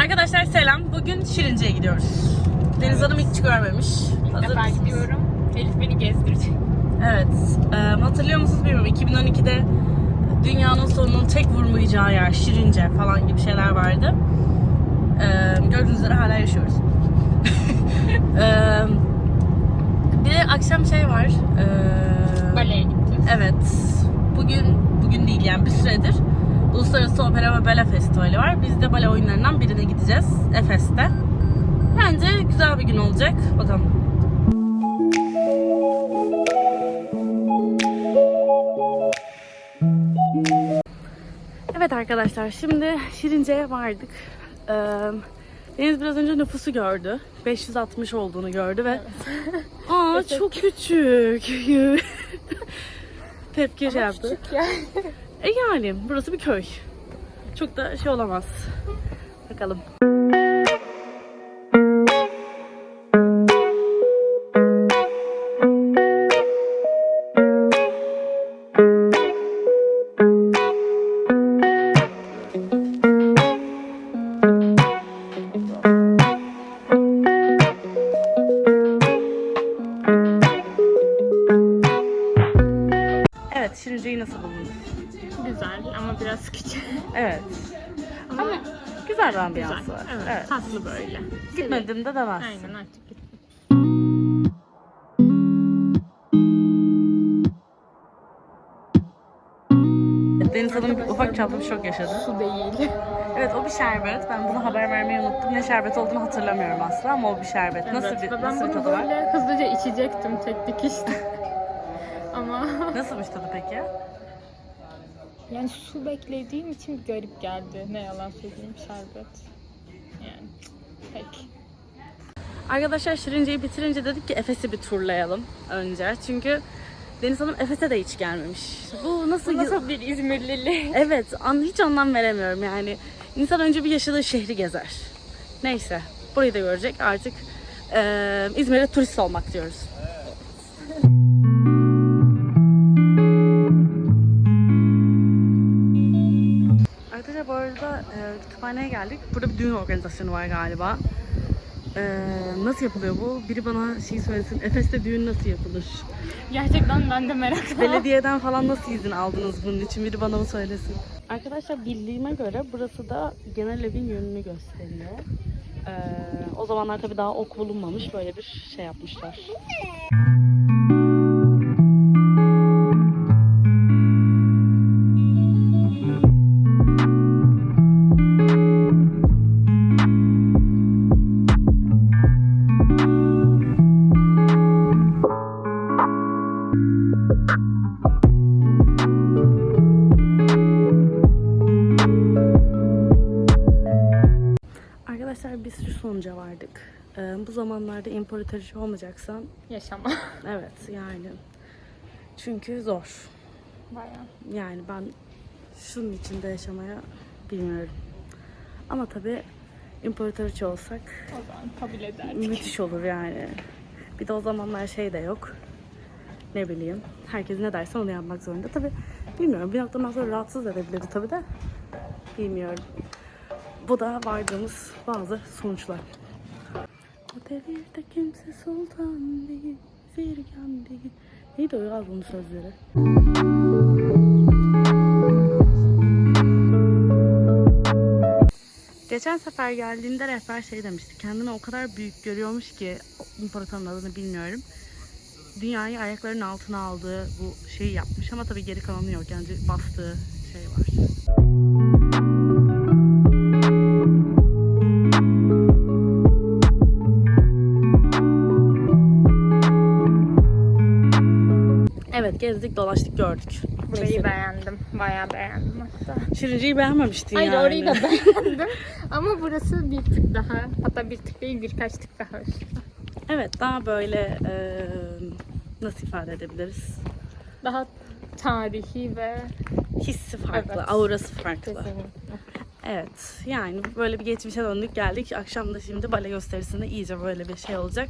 Arkadaşlar selam. Bugün Şirince'ye gidiyoruz. Deniz Hanım hiç görmemiş. İlk Hazır defa mısınız? gidiyorum. Elif beni gezdirecek. Evet. Ee, hatırlıyor musunuz bilmiyorum. 2012'de dünyanın sonunun tek vurmayacağı yer Şirince falan gibi şeyler vardı. Ee, gördüğünüz üzere hala yaşıyoruz. ee, bir de akşam şey var. Ee, Baleye gideceğiz. Evet. Bugün bugün değil yani bir süredir Uluslararası Opera ve Bale Festivali var. Biz de bale oyunlarından birine gideceğiz. Efes'te. Bence güzel bir gün olacak. Bakalım. Evet arkadaşlar şimdi Şirince'ye vardık. Ee, Deniz biraz önce nüfusu gördü. 560 olduğunu gördü ve aa çok küçük. Tepki şey yaptı. Küçük ya. E yani burası bir köy. Çok da şey olamaz. Bakalım. Güzel ama biraz küçük. Evet. Ama Ama güzel bir güzel. ambiyansı var. Evet, Evet. Tatlı böyle. Gitmedim de demezsin. Aynen artık gittim. Deniz Hanım bir ufak çaplı bir şok yaşadı. Su değil. Evet o bir şerbet. Ben bunu haber vermeyi unuttum. Ne şerbet olduğunu hatırlamıyorum asla ama o bir şerbet. Nasıl Evet, bir, ve ben nasıl bir bunu tadı var? böyle hızlıca içecektim tek dikişte. ama Nasılmış tadı peki? Yani su beklediğim için garip geldi. Ne yalan söyleyeyim şerbet. Yani pek. Arkadaşlar Şirince'yi bitirince dedik ki Efes'i bir turlayalım önce. Çünkü Deniz Hanım Efes'e de hiç gelmemiş. Bu nasıl... Bu nasıl bir İzmirlili? Evet, an, hiç anlam veremiyorum yani. İnsan önce bir yaşadığı şehri gezer. Neyse, burayı da görecek. Artık eee İzmir'e turist olmak diyoruz. Arkadaşlar arada e, kütüphaneye geldik. Burada bir düğün organizasyonu var galiba. E, nasıl yapılıyor bu? Biri bana şey söylesin. Efes'te düğün nasıl yapılır? Gerçekten ben de merakla. Belediyeden falan nasıl izin aldınız bunun için? Biri bana mı söylesin? Arkadaşlar bildiğime göre burası da genel evin yönünü gösteriyor. Ee, o zamanlar tabii daha ok bulunmamış. Böyle bir şey yapmışlar. Sonuca vardık. Ee, bu zamanlarda imparatoriçe olmayacaksan Yaşama. evet yani çünkü zor. Bayağı. Yani ben şunun içinde yaşamaya bilmiyorum. Ama tabii imparatoriçe olsak O zaman kabul ederdik. müthiş olur yani. Bir de o zamanlar şey de yok. Ne bileyim. Herkes ne derse onu yapmak zorunda. Tabii bilmiyorum. Bir noktadan sonra rahatsız edebilirdi tabii de. Bilmiyorum. Bu da vardığımız bazı sonuçlar. O devirde kimse sultan değil, zirgan değil. Neydi o ya bunun sözleri? Geçen sefer geldiğinde rehber şey demişti. Kendini o kadar büyük görüyormuş ki imparatorun adını bilmiyorum. Dünyayı ayaklarının altına aldığı bu şeyi yapmış ama tabii geri kalanı yok. Yani bastığı şey var. Evet gezdik dolaştık gördük. Burayı Neyse. beğendim. Bayağı beğendim hatta. Şirince'yi beğenmemiştin Hayır yani. orayı da beğendim. Ama burası bir tık daha, hatta bir tık değil birkaç tık daha üstte. Evet daha böyle e, nasıl ifade edebiliriz? Daha tarihi ve Hissi farklı, Evet. aurası farklı. kesinlikle. Evet yani böyle bir geçmişe döndük geldik. Akşam da şimdi bale gösterisinde iyice böyle bir şey olacak.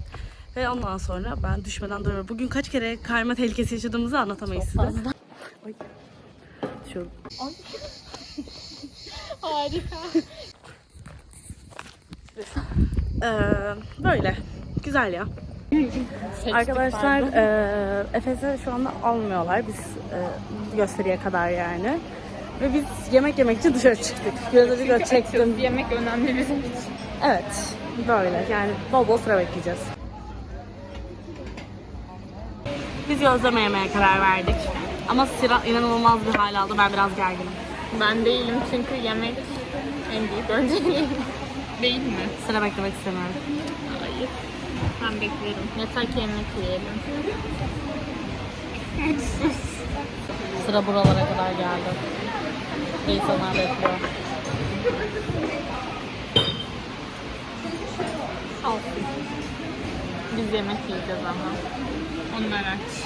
Ve ondan sonra ben düşmeden duruyorum. Bugün kaç kere kayma tehlikesi yaşadığımızı anlatamayız size. Fazla. Ay. Şu Harika. Ee, böyle. Güzel ya. Seçtik Arkadaşlar pardon. e, Efes'e şu anda almıyorlar. Biz e, gösteriye kadar yani. Ve biz yemek yemek için dışarı çıktık. Biraz önce Çünkü çektim. Yemek önemli bizim için. Evet. Böyle yani bol bol sıra bekleyeceğiz. Biz gözleme yemeye karar verdik. Ama sıra inanılmaz bir hal aldı. Ben biraz gerginim. Ben değilim çünkü yemek en büyük önceliğim. Değil mi? Sıra beklemek istemiyorum. Hayır. Ben beklerim. Yeter ki yemek yiyelim. Sıra buralara kadar geldi. İnsanlar bekliyor. Biz yemek yiyeceğiz ama. Onlar aç.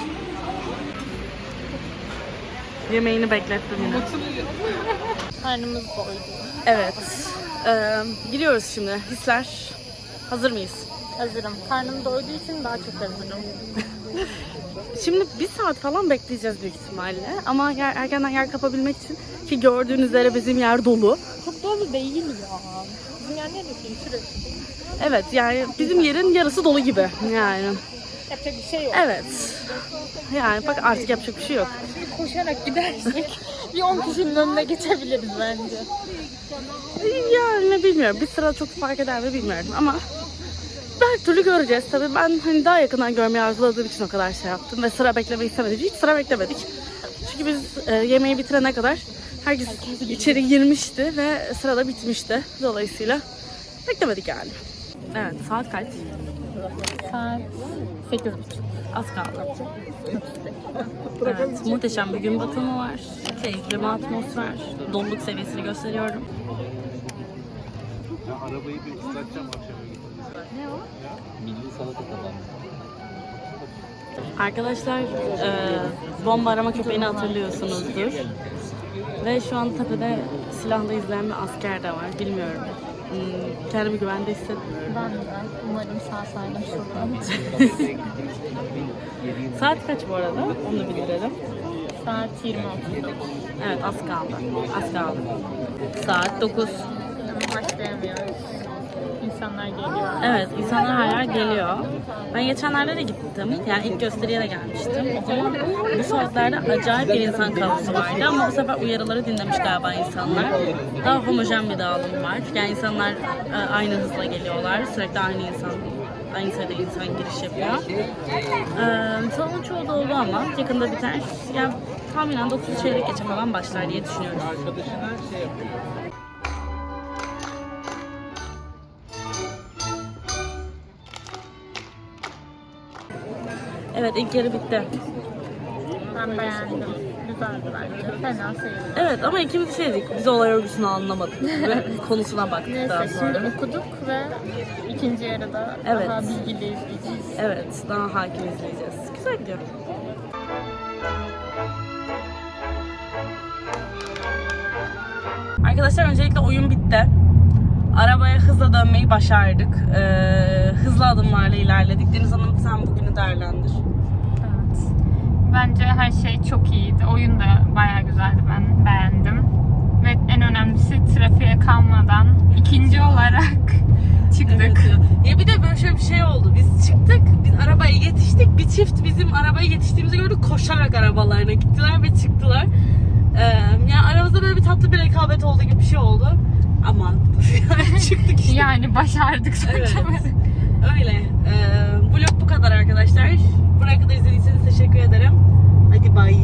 Yemeğini beklettim yine. Mutluyum. Karnımız doydu. Evet. Ee, gidiyoruz şimdi. Hisler. Hazır mıyız? Hazırım. Karnım doyduğu için daha çok hazırım. Şimdi bir saat falan bekleyeceğiz büyük ihtimalle. Ama yer, erkenden yer kapabilmek için ki gördüğünüz üzere bizim yer dolu. Çok dolu değil ya. Bizim yer neresi? Şurası. Evet yani bizim yerin yarısı dolu gibi yani. Yapacak bir şey yok. Evet. Yani bak artık yapacak bir şey yok. Şimdi koşarak gidersek bir 10 kişinin önüne geçebiliriz bence. Yani bilmiyorum. Bir sıra çok fark eder mi bilmiyorum ama her türlü göreceğiz. Tabii ben hani daha yakından görmeyi arzuladığım için o kadar şey yaptım ve sıra beklemeyi istemedim. Hiç sıra beklemedik. Çünkü biz e, yemeği bitirene kadar herkes içeri girmişti ve sırada bitmişti. Dolayısıyla beklemedik yani. Evet saat kaç? Saat 8.30. Az kaldı. Evet, muhteşem bir gün batımı var. Keyifli bir atmosfer. Doluluk seviyesini gösteriyorum. Ya arabayı bir ıslatacağım gidince. Ne o? Milli salata tabanı. Arkadaşlar e, bomba arama köpeğini hatırlıyorsunuzdur. Ve şu an tepede silahla izleyen bir asker de var. Bilmiyorum. Hmm, kendimi güvende hissetmiyorum. Ben de umarım sağ salim şuradan. Saat kaç bu arada? Onu da bildirelim. Saat 20.30. Evet az kaldı. Az kaldı. Saat 9. Başlayamıyoruz. İnsanlar geliyor. Evet, insanlar yer geliyor. Ben geçenlerde de gittim. Yani ilk gösteriye de gelmiştim. O zaman bu saatlerde acayip bir insan kaosu vardı ama bu sefer uyarıları dinlemiş galiba insanlar. Daha homojen bir dağılım var. Yani insanlar e, aynı hızla geliyorlar. Sürekli aynı insan aynı sayıda insan giriş yapıyor. Ee, salonun çoğu dolu ama yakında biter. Yani tahminen 9 çeyrek geçe falan başlar diye düşünüyorum. Arkadaşına şey yapıyor. Evet ilk yarı bitti. Ben beğendim. Güzeldi bence. Fena sayılır. Evet ama ikimiz şey dedik, biz olay örgüsünü anlamadık ve konusuna baktık daha Neyse sonra. şimdi okuduk ve ikinci yarıda Evet. daha bilgili izleyeceğiz. Evet, daha hakim izleyeceğiz. Güzel gidiyor. Arkadaşlar öncelikle oyun bitti. Arabaya hızla dönmeyi başardık. Ee, hızlı adımlarla ilerledik. Deniz Hanım sen bugünü değerlendir. Evet. Bence her şey çok iyiydi. Oyun da bayağı güzeldi. Ben beğendim. Ve en önemlisi trafiğe kalmadan ikinci olarak çıktık. Ya bir de böyle şöyle bir şey oldu. Biz çıktık, biz arabaya yetiştik. Bir çift bizim arabaya yetiştiğimizi gördü. Koşarak arabalarına gittiler ve çıktılar. Ee, yani aramızda böyle bir tatlı bir rekabet oldu gibi bir şey oldu aman çıktık işte. Yani başardık sonuçta. Evet. Öyle. Ee, vlog bu kadar arkadaşlar. Buraya kadar izlediyseniz teşekkür ederim. Hadi bay.